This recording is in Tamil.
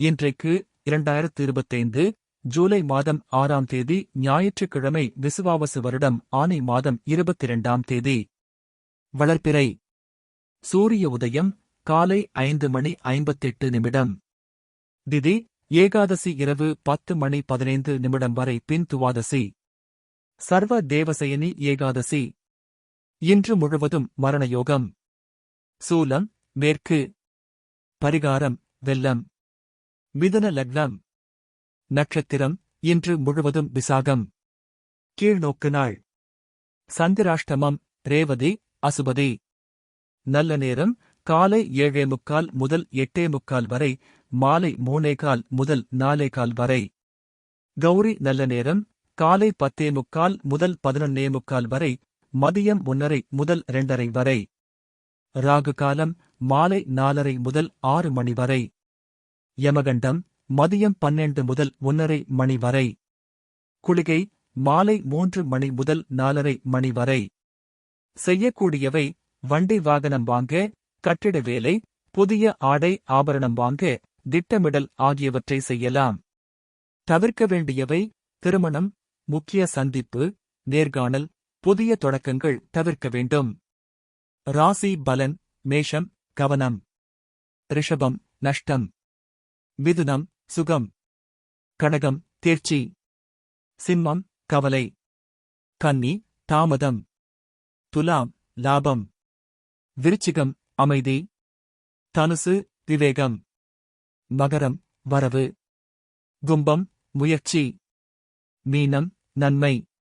இன்றைக்கு இரண்டாயிரத்து இருபத்தைந்து ஜூலை மாதம் ஆறாம் தேதி ஞாயிற்றுக்கிழமை விசுவாவசு வருடம் ஆனை மாதம் இருபத்திரண்டாம் தேதி. வளர்ப்பிறை. சூரிய உதயம் காலை ஐந்து மணி ஐம்பத்தெட்டு நிமிடம். திதி ஏகாதசி இரவு பத்து மணி பதினைந்து நிமிடம் வரை பின் துவாதசி. சர்வ தேவசயனி ஏகாதசி. இன்று முழுவதும் மரணயோகம். சூலம் மேற்கு. பரிகாரம் வெள்ளம். மிதன லக்னம். நட்சத்திரம் இன்று முழுவதும் விசாகம். கீழ்நோக்கு நாள். சந்திராஷ்டமம் ரேவதி அசுபதி. நல்ல நேரம் காலை ஏழே முக்கால் முதல் எட்டே முக்கால் வரை மாலை மூணேகால் முதல் நாலே கால் வரை. கௌரி நல்ல நேரம் காலை பத்தே முக்கால் முதல் பதினொன்னே முக்கால் வரை மதியம் ஒன்னரை முதல் இரண்டரை வரை. ராகு காலம் மாலை நாலரை முதல் ஆறு மணி வரை. யமகண்டம் மதியம் பன்னெண்டு முதல் ஒன்னரை மணி வரை. குளிகை மாலை மூன்று மணி முதல் நாலரை மணி வரை. செய்யக்கூடியவை வண்டி வாகனம் வாங்க கட்டிட வேலை புதிய ஆடை ஆபரணம் வாங்க திட்டமிடல் ஆகியவற்றை செய்யலாம். தவிர்க்க வேண்டியவை திருமணம் முக்கிய சந்திப்பு நேர்காணல் புதிய தொடக்கங்கள் தவிர்க்க வேண்டும். ராசி பலன் மேஷம் கவனம். ரிஷபம் நஷ்டம். மிதுனம் சுகம் கடகம் தேர்ச்சி சிம்மம் கவலை கன்னி தாமதம் துலாம் லாபம் விருச்சிகம் அமைதி தனுசு விவேகம் மகரம் வரவு கும்பம் முயற்சி மீனம் நன்மை.